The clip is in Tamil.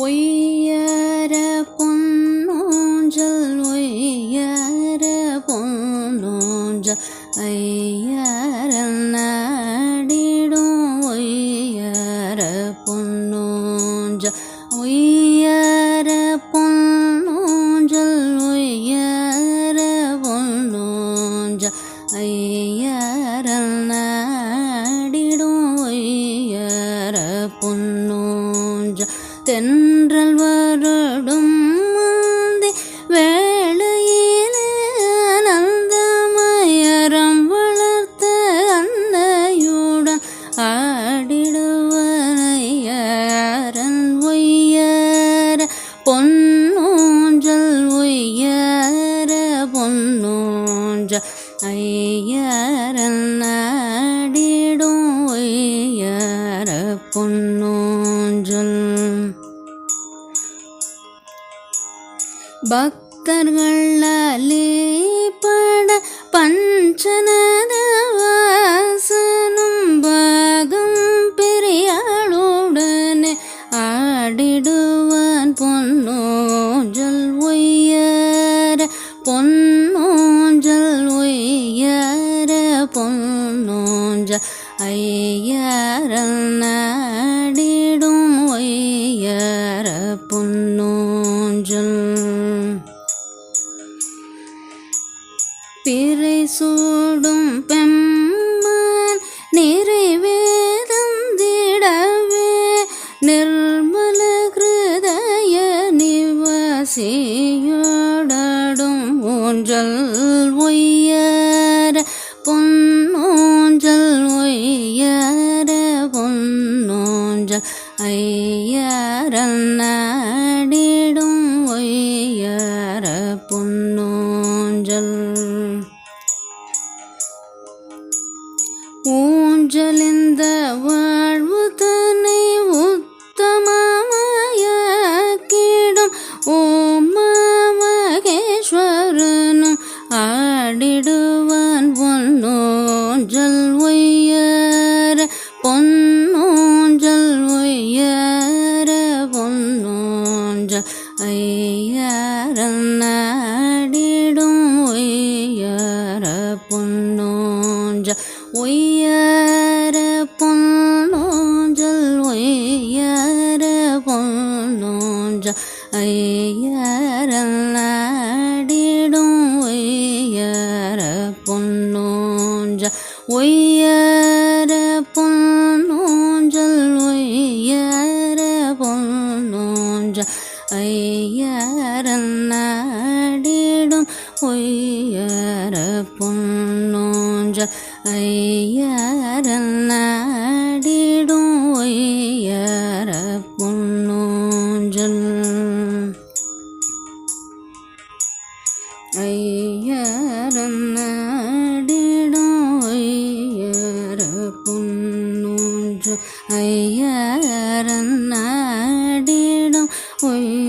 ஒய்யர பொன்னோஞ்சல் ஒய்யர பொன்னோஞ்சல் ஐயரல் தென்றல் வருடும் முந்தி வேளையிலே அனந்தமயரம் வளர்த்த அன்னையுடன் ஆடிடுவரையரன் ஒய்யர பொன்னூஞ்சல் ஒய்யர பொன்னூ பக்தர்களாலே பட பஞ்சனத பாகம் பெரியாளுடனே ஆடிடுவான் பொன்னோஞ்சல் ஒய்யர பொன்னோஞ்சல் ஒய்யர பொன்னோஞ்சல் ஐயரல் நாடி திரை சூடும் பெம்மான் நிறைவேதந்திடவே நிர்மல கிருதய நிவாசியோடாடும் ஊஞ்சல் ஒய்யர பொன்னோஞ்சல் ஒய்யர பொன்னோஞ்சல் ஐயரல் நாடிடும் ஒய்யர. ஊஞ்சலிந்த ஐயரல் பொன்னோஞ்ச ஒய்யர பொன்னோஞ்சல் ஒய்யர பொன்னோஞ்சல் ஒய்யர பொன்னோஞ்சல் ஐயரல் நாடிடும் ஒய்யர பொன்னோஞ்சல். ஐயரன்னடிடும் ஐயர புன்னூன்று ஐயரன்னடிடும் ஒய்